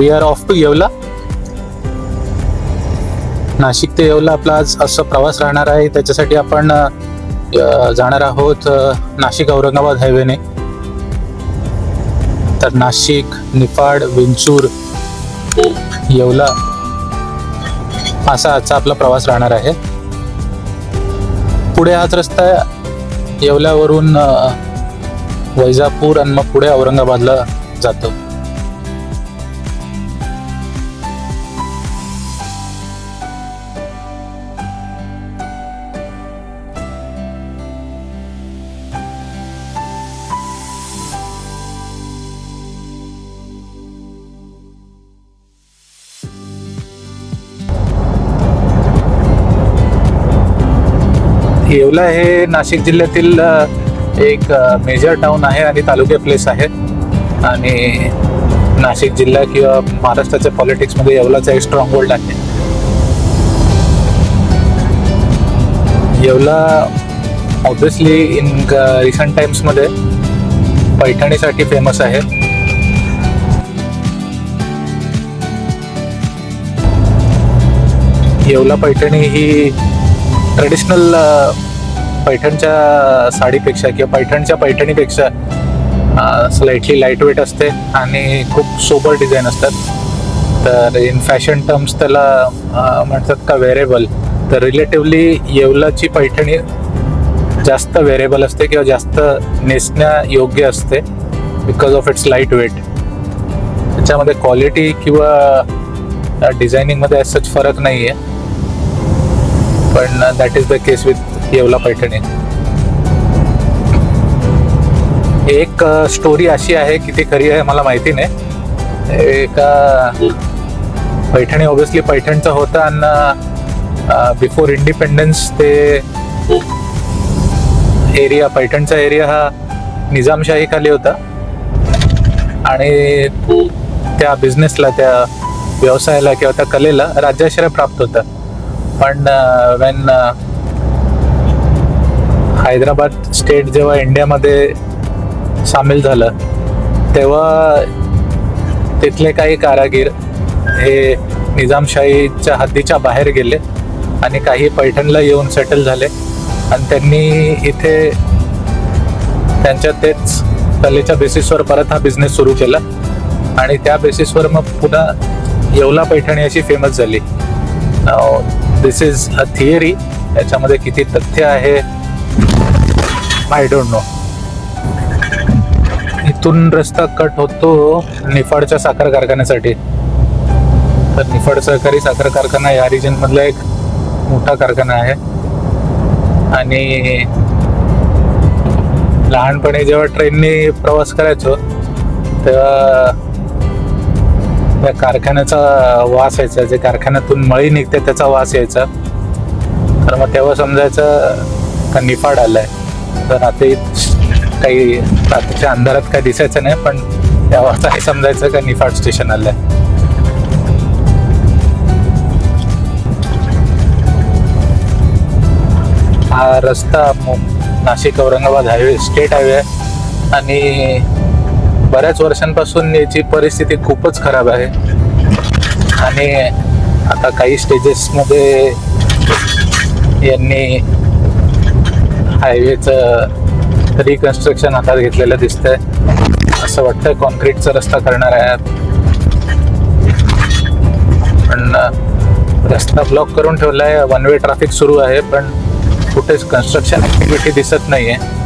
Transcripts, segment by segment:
We are off to Yeola. Nashik ते येवला आपला आज असा प्रवास राहणार आहे. त्याच्यासाठी आपण जाणार आहोत नाशिक औरंगाबाद हायवेने. तर नाशिक निफाड विंचूर येवला असा आजचा आपला प्रवास राहणार आहे. पुढे हाच रस्ता येवल्यावरून वैजापूर आणि मग पुढे औरंगाबादला जातो. येवला हे नाशिक जिल्ह्यातील एक मेजर टाउन आहे आणि तालुके प्लेस आहे. आणि नाशिक जिल्हा किंवा महाराष्ट्राच्या पॉलिटिक्समध्ये येवलाचा एक स्ट्रॉंग होल्ड आहे. येवला ऑब्विसली इन रिसंट टाइम्समध्ये पैठणीसाठी फेमस आहे. येवला पैठणी ही ट्रेडिशनल uh, पैठणच्या साडीपेक्षा किंवा पैठणच्या पैठणीपेक्षा स्लाइटली लाइट वेट असते आणि खूप सोबर डिझाईन असतात. तर इन फॅशन टर्म्स त्याला uh, म्हणतात का वेरेबल तर रिलेटिवली येवलाची पैठणी जास्त वेरेबल असते किंवा जास्त नेसण्या योग्य असते because of its light weight त्याच्यामध्ये क्वालिटी किंवा uh, डिझायनिंगमध्ये सच फरक नाही आहे पण that is the case with Yeola Paithani. एक स्टोरी अशी आहे की ती खरी आहे मला माहिती नाही. एका पैठणी ऑब्विसली पैठणचा होता आणि बिफोर इंडिपेंडन्स ते एरिया पैठणचा एरिया हा निजामशाही खाली होता. आणि त्या बिझनेसला त्या व्यवसायाला किंवा त्या कलेला राज्याश्रय प्राप्त होता. पण वेन हैदराबाद स्टेट जेव्हा इंडियामध्ये सामील झालं तेव्हा तिथले काही कारागीर हे निजामशाहीच्या हद्दीच्या बाहेर गेले आणि काही पैठणला येऊन सेटल झाले. आणि त्यांनी इथे त्यांच्या तेच कलेच्या बेसिसवर परत हा बिझनेस सुरू केला. आणि त्या बेसिसवर मग पुन्हा येवला पैठणी अशी फेमस झाली. दिस इज अ थिअरी याच्यामध्ये किती तथ्य आहे? आय डोंट नो इथून रस्ता कट होतो निफाडच्या साखर कारखान्यासाठी. तर निफाड सहकारी साखर कारखाना या रिजन मधला एक मोठा कारखाना आहे. आणि लहानपणी जेव्हा ट्रेननी प्रवास करायचो तेव्हा त्या कारखान्याचा वास यायचा जे कारखान्यातून मळी निघते त्याचा वास यायचा. तर मग तेव्हा समजायचं का निफाड आलाय. तर आता काही रात्रीच्या अंधारात काही दिसायचं नाही पण तेव्हा असं समजायचं का निफाड स्टेशन आलंय. हा रस्ता Nashik Aurangabad highway state highway आहे. आणि बऱ्याच वर्षांपासून याची परिस्थिती खूपच खराब आहे. आणि आता काही स्टेजेसमध्ये यांनी हायवेचं रिकन्स्ट्रक्शन हातात घेतलेलं दिसतंय. असं वाटतं कॉन्क्रीटचा रस्ता करणार आहे पण रस्ता ब्लॉक करून ठेवलाय. वन वे ट्रॅफिक सुरू आहे पण कुठेच कन्स्ट्रक्शन ॲक्टिव्हिटी दिसत नाही आहे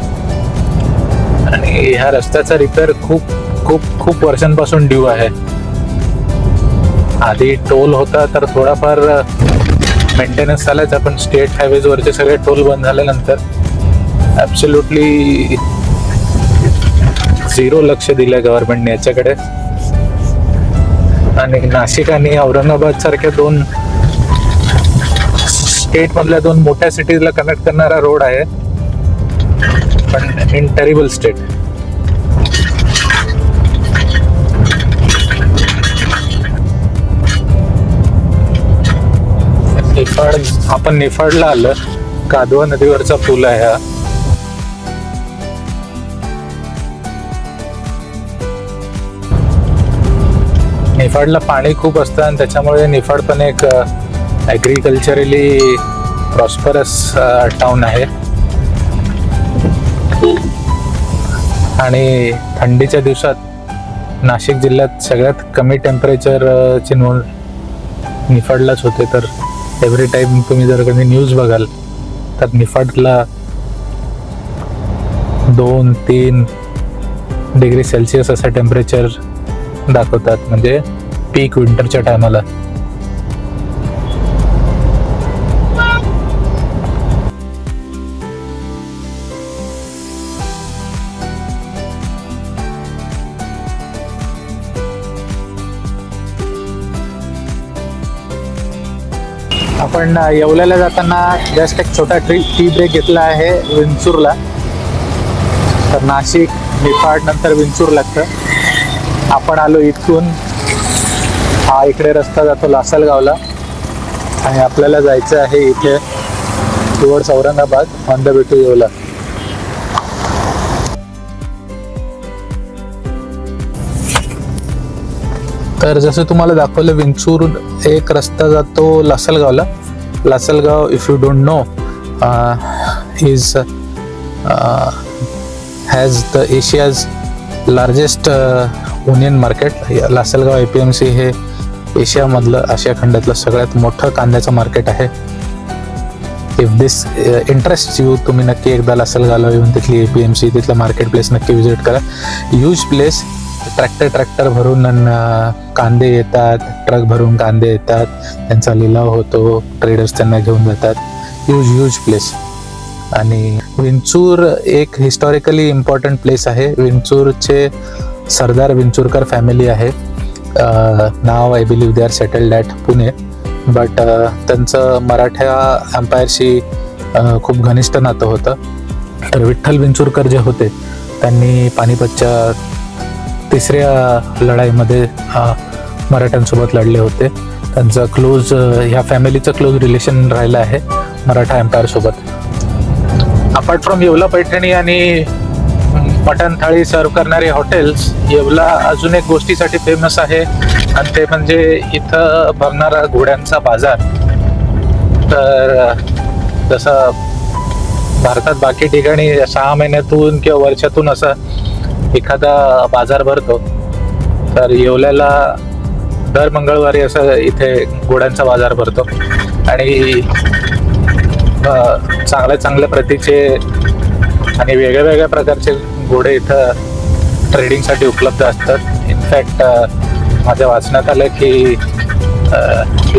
आणि ह्या रस्त्याचा रिपेअर खूप खूप खूप वर्षांपासून ड्यू आहे. आधी टोल होता तर थोडाफार मेंटेनन्स झालायचा पण स्टेट हायवेज वरचे सगळे टोल बंद झाल्यानंतर ॲब्सोल्युटली झिरो लक्ष दिलंय गव्हर्नमेंटने याच्याकडे. आणि नाशिक आणि औरंगाबाद सारख्या दोन स्टेटमधल्या दोन मोठ्या सिटीजला कनेक्ट करणारा रोड आहे. पण इन टेरिबल स्टेट निफाड आपण निफाडला आलं. कादवा नदीवरचा पूल आहे हा. निफाडला पाणी खूप असतं आणि त्याच्यामुळे निफाड पण एक ॲग्रिकल्चरली प्रॉस्परस टाउन आहे. आणि थंडीच्या दिवसात नाशिक जिल्ह्यात सगळ्यात कमी टेम्परेचरची नोंद निफाडलाच होते. तर एव्हरी टाईम तुम्ही जर कधी न्यूज बघाल तर निफाडला दोन तीन डिग्री सेल्सिअस असं टेम्परेचर दाखवतात. म्हणजे पीक विंटरच्या टायमाला आपण येवल्याला जाताना जस्ट एक छोटा ट्री टी ब्रेक घेतला आहे विंचूरला. तर नाशिक निफाड नंतर विंचूर लागतं. आपण आलो इथून. हा इकडे रस्ता जातो लासलगावला. आणि आपल्याला जायचं आहे इथे towards Aurangabad on the way to Yeola. तर जसं तुम्हाला दाखवलं विंचूर एक रस्ता जातो लासलगावला. Lasalgaon if you don't know is has the Asia's largest onion market Lasalgaon A P M C हे एशियामधलं आशिया खंडातलं सगळ्यात मोठं कांद्याचं मार्केट आहे. इफ दिस इंटरेस्ट यू तुम्ही नक्की एकदा लासलगावला येऊन तिथली ए पी एम सी तिथलं मार्केट प्लेस नक्की विजिट करा. ह्यूज प्लेस ट्रॅक्टर ट्रॅक्टर भरून कांदे येतात ट्रक भरून कांदे येतात. त्यांचा लिलाव होतो ट्रेडर्स त्यांना घेऊन जातात. ह्यूज ह्यूज प्लेस आणि विंचूर एक हिस्टॉरिकली इम्पॉर्टंट प्लेस आहे. विंचूरचे सरदार विंचूरकर फॅमिली आहे. नाव I believe they are settled at Pune. But त्यांचं मराठा एम्पायरशी खूप घनिष्ठ नातं होतं. तर विठ्ठल विंचूरकर जे होते त्यांनी पानिपतच्या तिसऱ्या लढाईमध्ये मराठ्यांसोबत लढले होते. त्यांचं क्लोज ह्या फॅमिलीचं क्लोज रिलेशन राहिलं आहे मराठा एम्पायर सोबत. अपार्ट फ्रॉम येवला पैठणी आणि मटण थाळी सर्व करणारे हॉटेल्स येवला अजून एक गोष्टीसाठी फेमस आहे आणि ते म्हणजे इथं भरणारा घोड्यांचा बाजार. तर जसं भारतात बाकी ठिकाणी सहा महिन्यातून किंवा वर्षातून असं एखादा बाजार भरतो तर येवल्याला दर मंगळवारी असं इथे घोड्यांचा बाजार भरतो. आणि चांगल्या चांगल्या प्रतीचे आणि वेगळ्या वेगळ्या प्रकारचे घोडे इथं ट्रेडिंगसाठी उपलब्ध असतात. इनफॅक्ट माझ्या वाचण्यात आलं की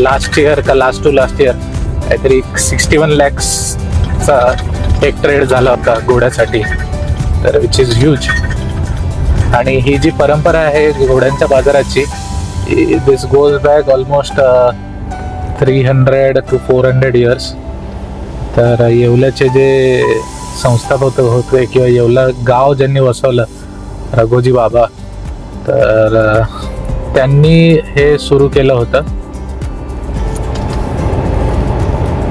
लास्ट इयर का लास्ट टू लास्ट इयर काहीतरी सिक्स्टी वन लॅक्सचा एक ट्रेड झाला होता घोड्यासाठी तर विच इज ह्यूज आणि ही जी परंपरा आहे घोड्यांच्या बाजाराची this goes back almost three hundred to four hundred years तर येवल्याचे जे संस्थापक होते किंवा येवला गाव ज्यांनी वसवलं रघोजी बाबा तर uh, त्यांनी हे सुरू केलं होतं.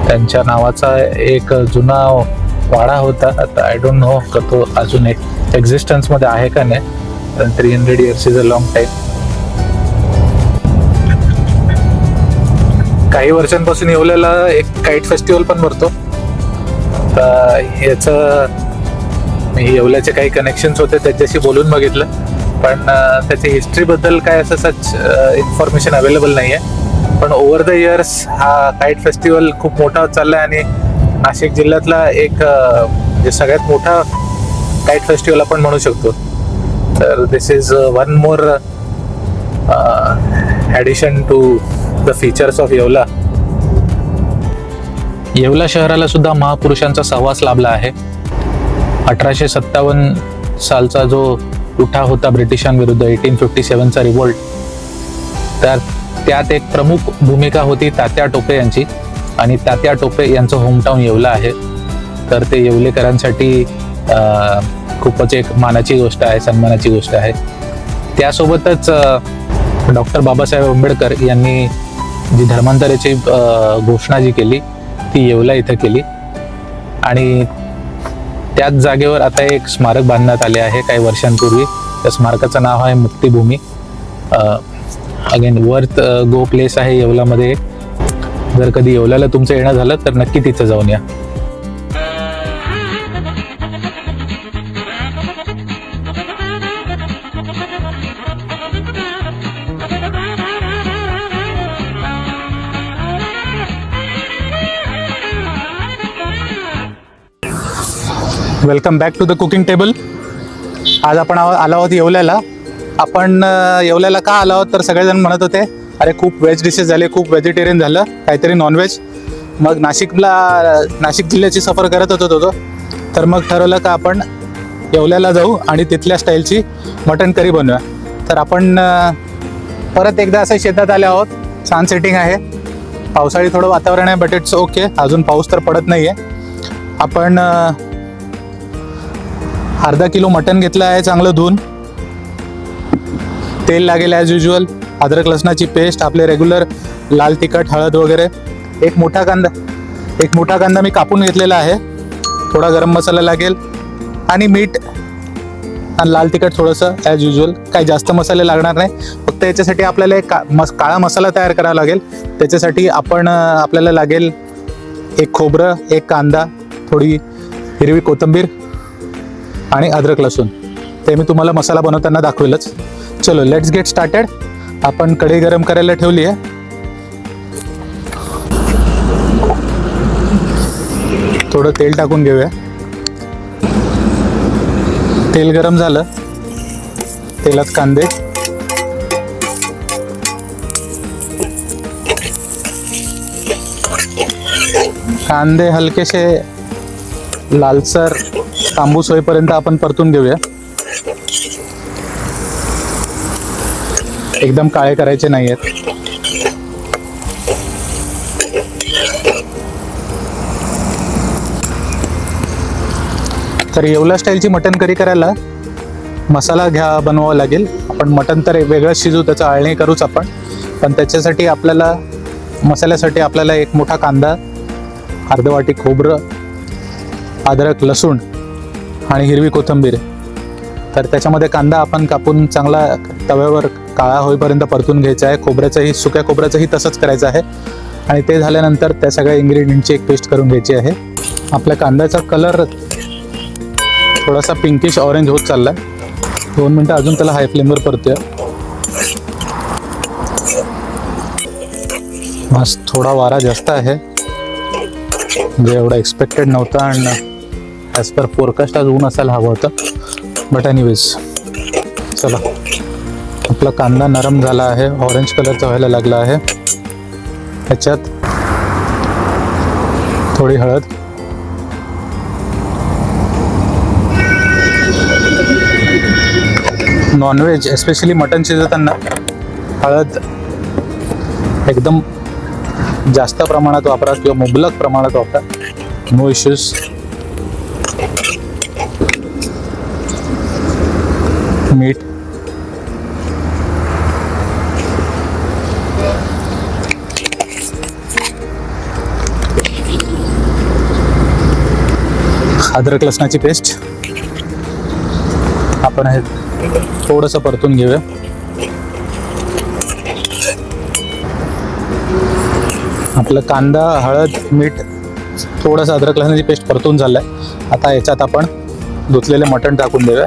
त्यांच्या नावाचा एक जुना वाडा होता. आता आय डोंट नो का तो अजून एक एक्झिस्टन्समध्ये आहे का नाही. Three hundred years is a long time. काही वर्षांपासून येवल्याला एक काईट फेस्टिवल पण भरतो. याचं मी येवल्याचे काही कनेक्शन्स होते त्याच्याशी बोलून बघितलं. पण त्याच्या त्याची हिस्ट्रीबद्दल काय असं सच इन्फॉर्मेशन अवेलेबल नाही आहे पण ओव्हर द इयर्स हा काईट फेस्टिवल खूप मोठा चालला चाललाय आणि नाशिक जिल्ह्यातला एक म्हणजे सगळ्यात मोठा काईट फेस्टिवल आपण म्हणू शकतो. तर this is one more addition to the features of Yeola Yeola शहराला सुद्धा महापुरुषांचा सहवास लाभला आहे. अठराशे सत्तावन्न सालचा जो उठा होता ब्रिटिशांविरुद्ध एटीन फिफ्टी सेवनचा रिवोल्ट तर त्यात एक प्रमुख भूमिका होती तात्या टोपे यांची. आणि तात्या टोपे यांचं होमटाऊन येवला आहे. तर ते येवलेकरांसाठी खूपच एक मानाची गोष्ट आहे सन्मानाची गोष्ट आहे. त्यासोबतच डॉक्टर बाबासाहेब आंबेडकर यांनी जी धर्मांतराची घोषणा जी केली ती येवला इथं केली. आणि त्याच जागेवर आता एक स्मारक बांधण्यात आले आहे काही वर्षांपूर्वी. त्या स्मारकाचं नाव आहे Muktibhumi. Again worth go place आहे येवलामध्ये. जर कधी येवल्याला तुमचं येणं झालं तर नक्की तिथं जाऊन या. Welcome back to the cooking table. आज आपण आलो आहोत येवल्याला. आपण येवल्याला का आलो आहोत तर सगळेजण म्हणत होते अरे खूप व्हेज डिशेस झाले खूप व्हेजिटेरियन झालं काहीतरी नॉनव्हेज मग नाशिकला नाशिक जिल्ह्याची सफर करत होतो होतो तर मग ठरवलं का आपण येवल्याला जाऊ आणि तिथल्या स्टाईलची मटन करी बनवूया. तर आपण परत एकदा असं शेतात आले आहोत. छान सेटिंग आहे. पावसाळी थोडं वातावरण आहे बट इट्स ओके अजून पाऊस तर पडत नाही आहे आपण अर्धा किलो मटन घेतलं आहे चांगलं धुवून. तेल लागेल ॲज युजल अद्रक लसणाची पेस्ट आपले रेग्युलर लाल तिखट हळद वगैरे. एक मोठा कांदा एक मोठा कांदा मी कापून घेतलेला आहे. थोडा गरम मसाला लागेल. आणि मीठ आणि लाल तिखट थोडंसं ॲज युजल काही जास्त मसाले लागणार नाही. फक्त याच्यासाठी आपल्याला एक का मस काळा मसाला तयार करावा लागेल. त्याच्यासाठी आपण आपल्याला लागेल एक खोबरं एक कांदा थोडी हिरवी कोथिंबीर आणि अद्रक लसूण. ते मी तुम्हाला मसाला बनवताना दाखवेलच. चलो लेट्स गेट स्टार्टेड आपण कढई गरम करायला ठेवली आहे. थोडं तेल टाकून घेऊया. तेल गरम झालं. तेलात कांदे. कांदे हलकेसे लालसर तांबूस होईपर्यंत आपण परतून घेऊया. एकदम काळे करायचे नाही आहेत तर येवला स्टाईलची मटन करी करायला मसाला घ्या बनवावा लागेल. आपण मटन तर वेगळं शिजू त्याचं आळणी करूच आपण. पण त्याच्यासाठी आपल्याला मसाल्यासाठी आपल्याला एक मोठा कांदा अर्धवाटी खोबरं अद्रक लसूण आणि हिरवी कोथिंबीर. तर त्याच्यामध्ये कांदा आपण कापून चांगला तव्यावर काळा होईपर्यंत परतून घ्यायचा आहे. खोबऱ्याचंही सुक्या खोबऱ्याचंही तसंच करायचं आहे. आणि ते झाल्यानंतर त्या सगळ्या इन्ग्रेडियंटची एक पेस्ट करून घ्यायची आहे. आपल्या कांद्याचा कलर थोडासा पिंकिश ऑरेंज होत चालला दोन मिनटं अजून त्याला हाय फ्लेमवर परतूया. मस्त थोडा वारा जास्त आहे. म्हणजे एवढा एक्सपेक्टेड नव्हता आणि ॲज पर फोरकास्ट आज ऊन असायला हवं होतं. बट एनिवेज चला. आपला कांदा नरम झाला आहे ऑरेंज कलरचा व्हायला लागला आहे. ह्याच्यात थोडी हळद. नॉनव्हेज एस्पेशली मटन शिजवताना हळद एकदम जास्त प्रमाणात वापरा किंवा मुबलक प्रमाणात वापरा. नो इश्यूज अद्रक लसणाची पेस्ट आपण हे थोडंसं परतून घेऊया. आपलं कांदा हळद मीठ थोडंसं अद्रक लसणाची पेस्ट परतून झालं आहे आता याच्यात आपण धुतलेले मटण टाकून देऊया.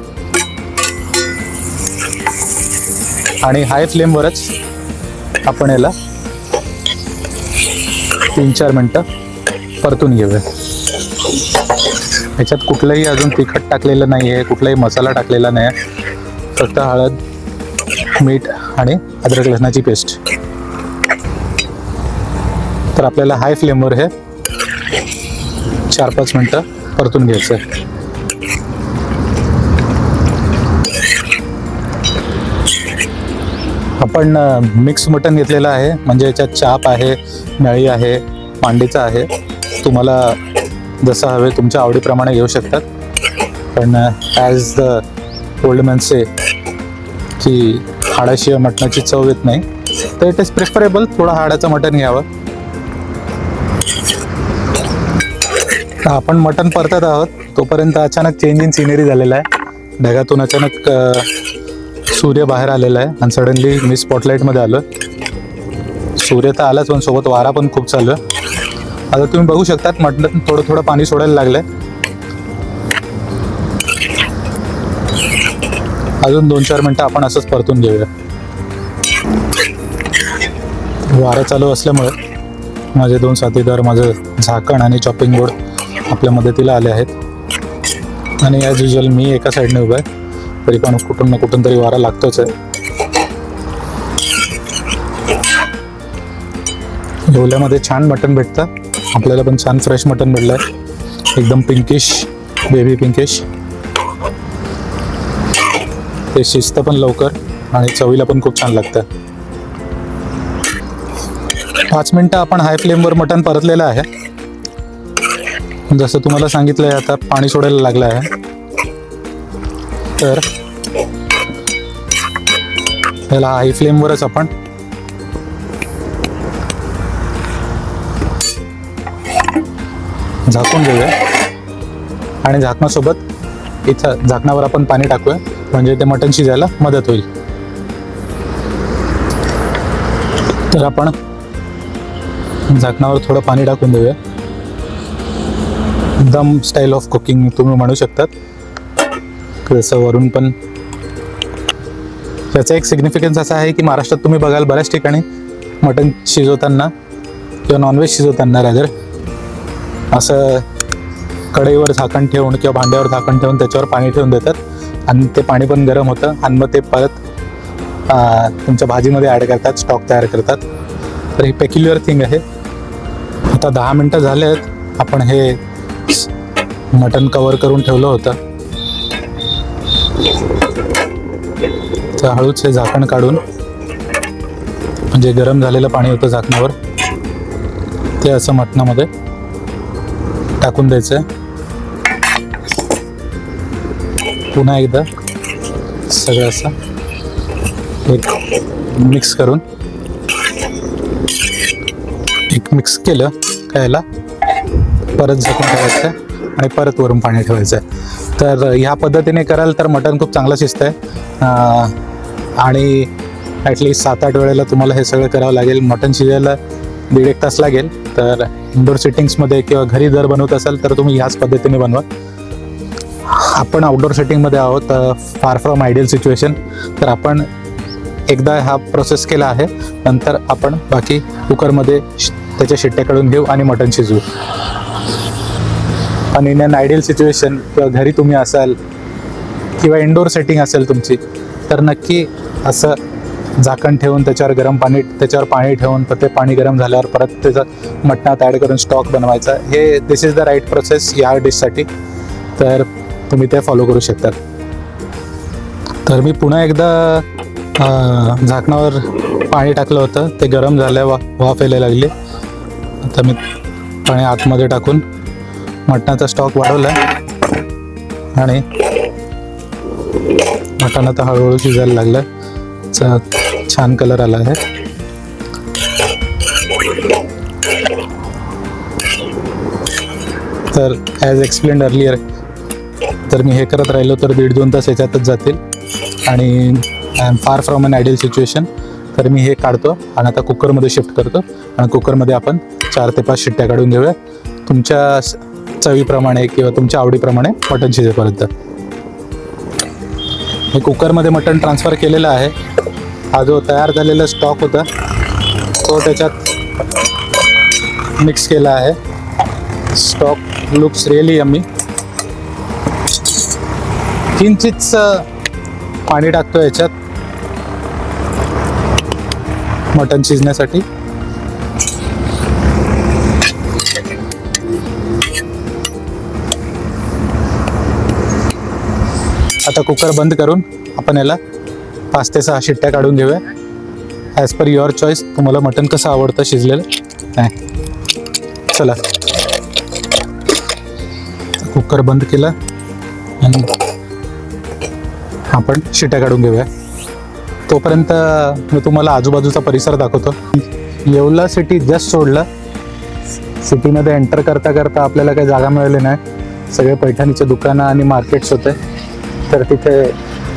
आणि हाय फ्लेमवरच आपण याला तीन चार मिनटं परतून घेऊया. याच्यात कुठलंही अजून तिखट टाकलेलं नाही आहे कुठलाही मसाला टाकलेला नाही आहे फक्त हळद मीठ आणि अद्रक लसणाची पेस्ट. तर आपल्याला हाय फ्लेमवर हे चार पाच मिनटं परतून घ्यायचं आहे. आपण मिक्स मटन घेतलेलं आहे म्हणजे याच्यात चाप आहे नळी आहे मांडीचा आहे. तुम्हाला जसं हवे तुमच्या आवडीप्रमाणे घेऊ शकतात. पण as the old man say की हाडाशिवाय मटणाची चव येत नाही. तर इट इज प्रिफरेबल थोडं हाडाचं मटण घ्यावं. आपण मटण परतत आहोत. तोपर्यंत अचानक चेंज इन सिनेरी झालेला आहे. ढगातून अचानक सूर्य बाहेर आलेला आहे. आणि सडनली मी स्पॉटलाईटमध्ये आलो सूर्य तर आलाच पण सोबत वारा पण खूप चालू आहे. आता तुम्ही बघू शकतात म्हटलं थोडं थोडं पाणी सोडायला लागलंय. अजून दोन चार मिनटं आपण असंच परतून घेऊया. वारं चालू असल्यामुळे माझे दोन साथीदार माझं झाकण आणि चॉपिंग बोर्ड आपल्या मदतीला आले आहेत. आणि ॲज युजल मी एका साईडने उभा आहे. तरी पण कुठून ना कुठून तरी वारा लागतोच आहे. येवल्यामध्ये छान मटण भेटतं. आपल्याला पण छान फ्रेश मटण मिळलं आहे एकदम पिंकिश बेबी पिंकिश ते शिजतं पण लवकर आणि चवीला पण खूप छान लागतं. पाच मिनटं आपण हाय फ्लेमवर मटण परतलेलं आहे. जसं तुम्हाला सांगितलं आहे आता पाणी सोडायला लागलं आहे. तर याला हाय फ्लेमवरच आपण झाकून घेऊया. आणि झाकणासोबत इथं झाकणावर आपण पाणी टाकूया. म्हणजे ते मटण शिजायला मदत होईल. तर आपण झाकणावर थोडं पाणी टाकून देऊया. दम स्टाईल ऑफ कुकिंग तुम्ही म्हणू शकतात. जसं वरून पण. त्याचा एक सिग्निफिकन्स असा आहे की महाराष्ट्रात तुम्ही बघाल बऱ्याच ठिकाणी मटण शिजवताना किंवा नॉनव्हेज शिजवताना रादर असं कढईवर झाकण ठेवून किंवा भांड्यावर झाकण ठेवून त्याच्यावर पाणी ठेवून देतात. आणि ते पाणी पण गरम होतं आणि मग ते परत तुमच्या भाजीमध्ये ॲड करतात स्टॉक तयार करतात. तर हे पेक्युलर थिंग आहे. आता दहा मिनटं झाले आहेत आपण हे मटण कवर करून ठेवलं होतं. तर हळूच हे झाकण काढून म्हणजे गरम झालेलं पाणी होतं झाकणावर ते असं मटणामध्ये. टाकून द्यायचं. पुन्हा एकदा सगळं असं एक मिक्स करून. एक मिक्स केलं खायला. परत झाकून ठेवायचं आणि परत वरून पाणी ठेवायचं. तर ह्या पद्धतीने कराल तर मटण खूप चांगलं शिजतं आहे आणि ॲटलिस्ट सात आठ वेळेला तुम्हाला हे सगळं करावं लागेल. मटण शिजायला दीड एक तास लागेल. तर इंडोर सिटिंग्समध्ये किंवा घरी जर बनवत असाल तर तुम्ही ह्याच पद्धतीने बनवा. आपण आउटडोर सेटिंगमध्ये आहोत फार फ्रॉम आयडियल सिच्युएशन तर आपण एकदा हा प्रोसेस केला आहे. नंतर आपण बाकी कुकरमध्ये त्याच्या शिट्ट्या काढून घेऊ आणि मटण शिजवू. आणि इन अन आयडियल सिच्युएशन किंवा घरी तुम्ही असाल किंवा इंडोर सेटिंग असेल तुमची तर नक्की असं झाकण ठेवून त्याच्यावर गरम पाणी त्याच्यावर पाणी ठेवून तर ते पाणी गरम झाल्यावर परत त्याचं मटणात ॲड करून स्टॉक बनवायचा. हे this is the right process या डिशसाठी तर तुम्ही ते फॉलो करू शकता. तर मी पुन्हा एकदा झाकणावर पाणी टाकलं होतं. ते गरम झालं वा वाफ यायला लागली. आता मी पाणी आतमध्ये टाकून मटणाचा स्टॉक वाढवला आणि मटण आता हळूहळू शिजायला लागलं चा- छान कलर आला आहे. तर ॲज एक्सप्लेन अर्लियर तर मी हे करत राहिलो तर दीड दोन तास याच्यातच जातील. आणि I am far from an ideal situation तर मी हे काढतो आणि आता कुकरमध्ये शिफ्ट करतो. आणि कुकरमध्ये आपण चार ते पाच शिट्ट्या काढून घेऊया. तुमच्या चवीप्रमाणे किंवा तुमच्या आवडीप्रमाणे मटण शिजेपर्यंत मी कुकरमध्ये मटण ट्रान्सफर केलेलं आहे. हा जो तयार झालेला स्टॉक होता तो त्याच्यात मिक्स केला आहे. स्टॉक लुक्स रिअली आम्ही किंचितच पाणी टाकतो याच्यात. मटण शिजण्यासाठी. आता कुकर बंद करून आपण याला पाच ते सहा शिट्ट्या काढून घेऊया. ॲज पर युअर चॉईस तुम्हाला मटण कसं आवडतं शिजलेलं? नाही चला. कुकर बंद केला. आणि आपण शिट्ट्या काढून घेऊया. तोपर्यंत मी तुम्हाला आजूबाजूचा परिसर दाखवतो. येवला सिटी जस्ट सोडला. सिटीमध्ये एंटर करता करता आपल्याला काही जागा मिळाली नाही. सगळे पैठणीचे दुकानं आणि मार्केट्स होते. तर तिथे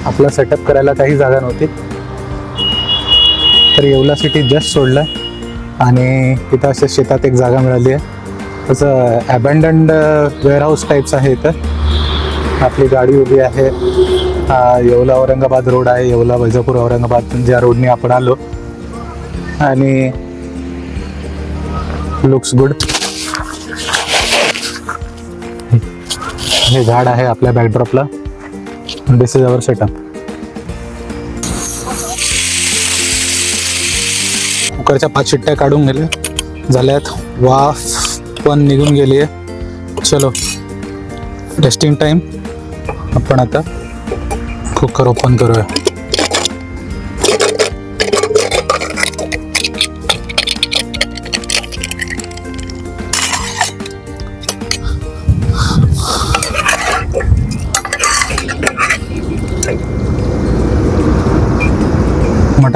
आपला सेटअप करायला काही जागा नव्हती. तर येवला सिटी जस्ट सोडलं आणि तिथं अशा शेतात एक जागा मिळाली आहे. तसं ॲबंडंड वेअरहाऊस टाईप्स आहे इथं. आपली गाडी उभी आहे. हा येवला औरंगाबाद रोड आहे. येवला वैजापूर औरंगाबाद ज्या रोडने आपण आलो. आणि लुक्स गुड हे झाड आहे आपल्या बॅकड्रॉपला This is अवर setup. कुकरच्या पाच शिट्ट्या काढून गेल्या झाल्यात वाफ पण निघून गेली आहे. चलो टेस्टिंग टाईम आपण आता कुकर ओपन करूया.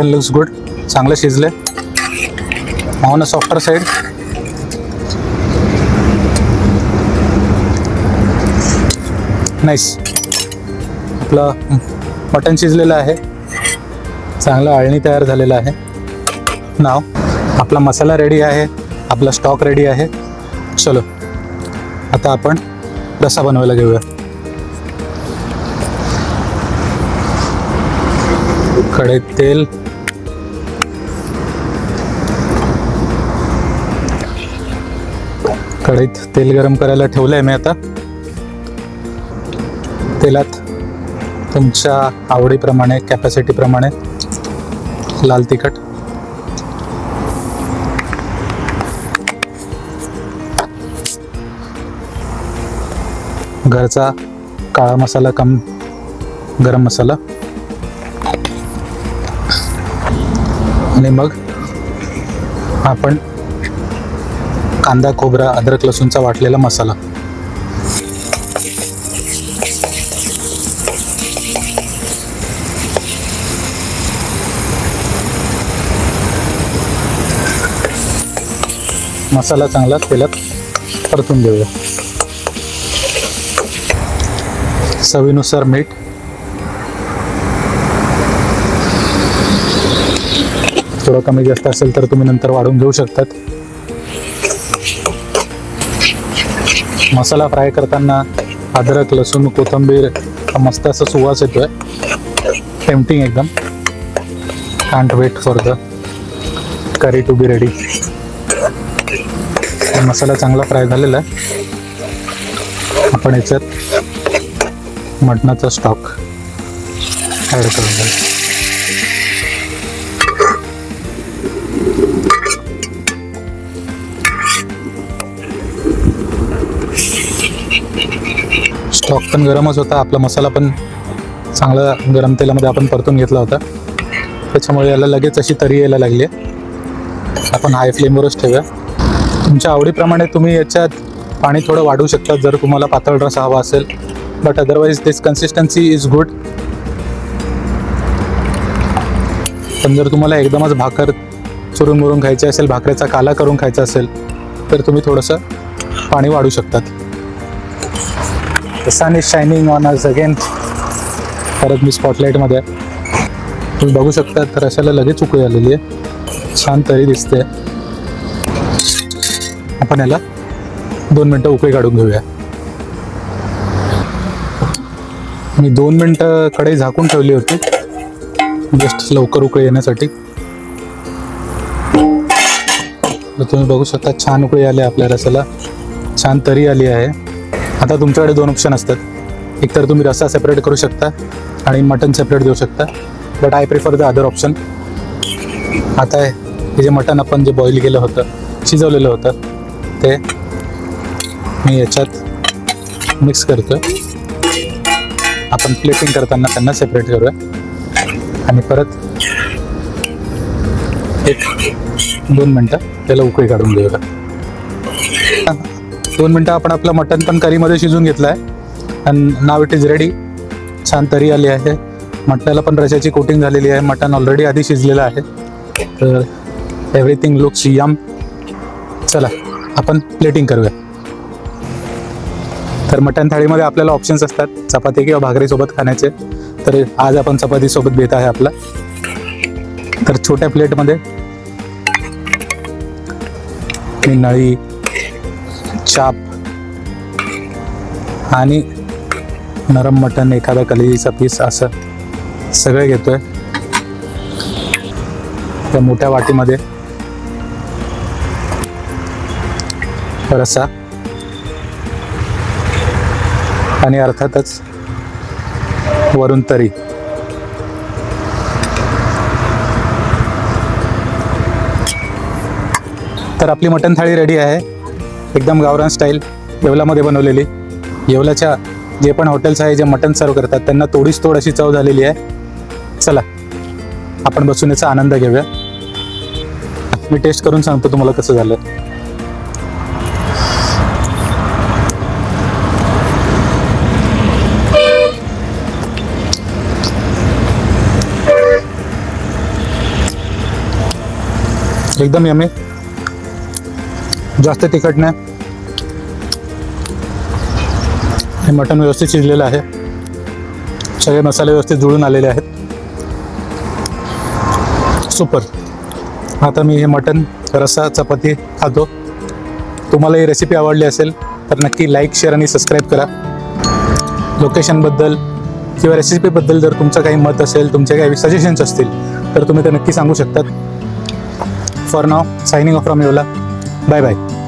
मटन लुक्स गुड चांगलं शिजले on a softer side nice आपलं मटन शिजलेलं आहे. चांगलं आळणी तयार झालेलं आहे. नाव आपला मसाला रेडी आहे. आपला स्टॉक रेडी आहे. चलो. आता आपण रसा बनवायला घेऊया. कढईत तेल. कढईत तेल गरम करायला ठेवलं आहे मी आता. तेलात तुमच्या आवडीप्रमाणे कॅपॅसिटीप्रमाणे लाल तिखट. घरचा काळा मसाला कम गरम मसाला. आणि मग आपण कांदा खोबरा अद्रक लसूणचा वाटलेला मसाला. मसाला चांगला तेलात परतून घेऊया. चवीनुसार मीठ. थोडं कमी जास्त असेल तर तुम्ही नंतर वाढून घेऊ शकतात. मसाला फ्राय करताना अद्रक लसूण कोथिंबीर हा मस्त असा सुवास येतोय. टेम्पटिंग एकदम. Can't wait for the curry to be ready masala चांगला फ्राय झालेला आहे. आपण याच्यात मटणाचा स्टॉक ॲड करतो पण गरमच होता. आपला मसाला पण चांगला गरम तेलामध्ये आपण परतून घेतला होता. त्याच्यामुळे याला लगेच अशी तरी यायला लागली. आपण हाय फ्लेमवरच ठेवूया. तुमच्या आवडीप्रमाणे तुम्ही याच्यात पाणी थोडं वाढवू शकता जर तुम्हाला पातळ रस हवा असेल. But otherwise this consistency is good पण जर तुम्हाला एकदमच भाकर चुरून मुरून खायची असेल भाकऱ्याचा काला करून खायचा असेल तर तुम्ही थोडंसं पाणी वाढू शकतात. The sun is shining on us again परत मी स्पॉटलाईटमध्ये आहे. तुम्ही बघू शकता तर अशाला लगेच उकळी आलेली आहे. छान तरी दिसते. आपण याला दोन मिनटं उकळी काढून घेऊया. मी दोन मिनटं कढई झाकून ठेवली होती. जस्ट लवकर उकळी येण्यासाठी. तुम्ही बघू शकता छान उकळी आली आपल्या रसाला. छान तरी आली आहे. आता तुमच्याकडे दोन ऑप्शन असतात. एक तर तुम्ही रस्सा सेपरेट करू शकता आणि मटन सेपरेट देऊ शकता. But I prefer the other option आता हे जे मटन आपण जे बॉईल केलं होतं शिजवलेलं होतं ते मी याच्यात मिक्स करतो आपण प्लेटिंग करताना त्यांना सेपरेट करूया. आणि परत एक दोन मिनटं त्याला उकळी काढून घेऊया दोन मिनटं आपण आपलं मटन पण करीमध्ये शिजून घेतलं आहे. आणि नाव इट इज रेडी छान तरी आली आहे. मटणाला पण रशाची कोटिंग झालेली आहे. मटण ऑलरेडी आधी शिजलेलं आहे. तर एव्हरीथिंग लुक्स यम चला आपण प्लेटिंग करूया. तर मटण थाळीमध्ये आपल्याला ऑप्शन्स असतात. चपाती किंवा भाकरीसोबत खाण्याचे. तर आज आपण चपातीसोबत बेत आहे आपला. तर छोट्या प्लेटमध्ये नळी चाप आणि नरम मटण एखादा कलेजीचा पीस असं सगळं घेतोय. त्या मोठ्या वाटीमध्ये रसा आणि अर्थातच वरून तरी. तर आपली मटण थाळी रेडी आहे. एकदम गावरान स्टाईल येवलामध्ये बनवलेली. येवलाच्या जे पण हॉटेल्स आहे जे मटण सर्व करतात त्यांना तोडीच तोड अशी चव झालेली आहे. चला आपण बसून याचा आनंद घेऊया. मी टेस्ट करून सांगतो तुम्हाला कसं झालं. एकदम यमी जास्त तिखट नाही. हे मटण व्यवस्थित शिजलेलं आहे. सगळे मसाले व्यवस्थित जुळून आलेले आहेत. सुपर आता मी हे मटण रस्सा चपाती खातो. तुम्हाला ही रेसिपी आवडली असेल तर नक्की लाईक शेअर आणि सबस्क्राईब करा. लोकेशनबद्दल किंवा रेसिपीबद्दल जर तुमचं काही मत असेल तुमचे काही सजेशन्स असतील तर तुम्ही ते नक्की सांगू शकतात. For now signing off from Yeola Bye bye.